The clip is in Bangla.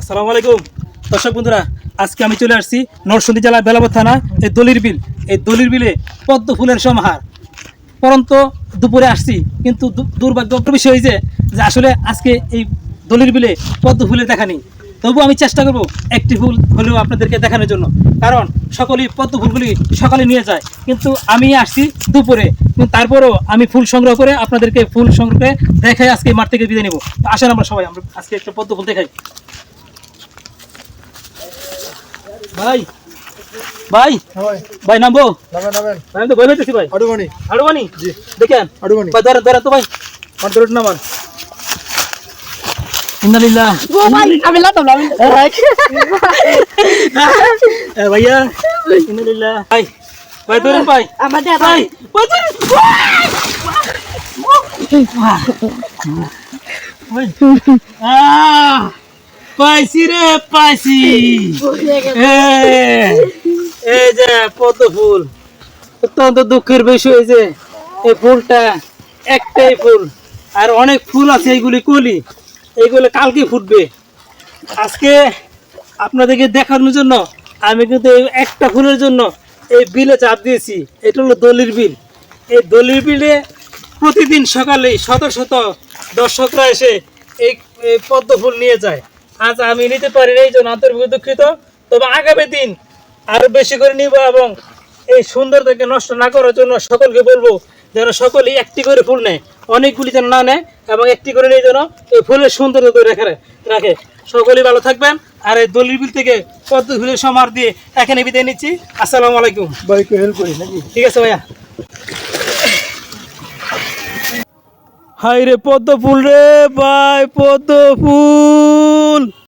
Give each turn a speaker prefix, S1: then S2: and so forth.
S1: আসসালামু আলাইকুম। দর্শক বন্ধুরা, আজকে আমি চলে আসছি নরসিংদী জেলার বেলাবর থানা, এই দলির বিল। এই দলির বিলে পদ্ম ফুলের সমাহার। পরন্ত দুপুরে আসছি, কিন্তু দুর্ভাগ্য বিষয় যে আসলে আজকে এই দলির বিলে পদ্ম ফুলের দেখা নেই। তবু আমি চেষ্টা করব একটি ফুল হলেও আপনাদেরকে দেখানোর জন্য। কারণ সকলেই পদ্ম ফুলগুলি সকালে নিয়ে যায়। কিন্তু আমি আসছি দুপুরে। কিন্তু তারপরেও আমি ফুল সংগ্রহ করে আপনাদেরকে ফুল সংগ্রহ করে দেখাই আজকে মাঠ থেকে বিদায় নেব। আসেন আমরা সবাই আমরা আজকে একটা পদ্ম ফুল দেখাই। ভাই ভাই ভাই। নামবো?
S2: নামেন
S1: ভাই আমি তো বই ভাই।
S2: আডুমণি
S1: আরও জি। দেখেন।
S2: আডুমণি
S1: ভাই ধরেন ধরেন তো ভাই।
S2: আমার নামান।
S1: ইন্দালিল্লাহ
S3: আমি লাতাম না
S1: ভাইয়া ইন্দালিল্লাহ ভাই ভাই ধরেন ভাই
S3: আমাদের
S1: ভাই ভাই ধরেন আহ পাইছি রে পাইছি এই যে পদ্ম ফুল। অত্যন্ত দুঃখের বিষয় যে এই ফুলটা একটাই ফুল। আর অনেক ফুল আছে এইগুলি কলি। এইগুলো কালকে ফুটবে। আজকে আপনাদেরকে দেখানোর জন্য আমি কিন্তু একটা ফুলের জন্য এই বিলে চাপ দিয়েছি। এটা হলো দলির বিল। এই দলির বিলে প্রতিদিন সকালে শত শত দর্শকরা এসে এই পদ্ম ফুল নিয়ে যায়। আজ আমি নিতে পারি এই জন্য আন্তরিক দুঃখিত। তবে আগামী দিন আরও বেশি করে নিব এবং এই সুন্দরতাকে নষ্ট না করার জন্য সকলকে বলব যেন সকলেই একটি করে ফুল নেয়। অনেকগুলি যেন না নেয় এবং একটি করে নিয়ে যেন এই ফুলের সৌন্দর্য করে রেখে রাখে। সকলেই ভালো থাকবেন। আর এই দলির বিল থেকে পদ্ম ফুলের সমার দিয়ে এখানে বিদায় নিচ্ছি। আসসালামু আলাইকুম।
S2: হেল্প করি নাকি?
S1: ঠিক আছে ভাইয়া। হাই রে পদ্ম ফুল রে ভাই পদ্ম ফুল।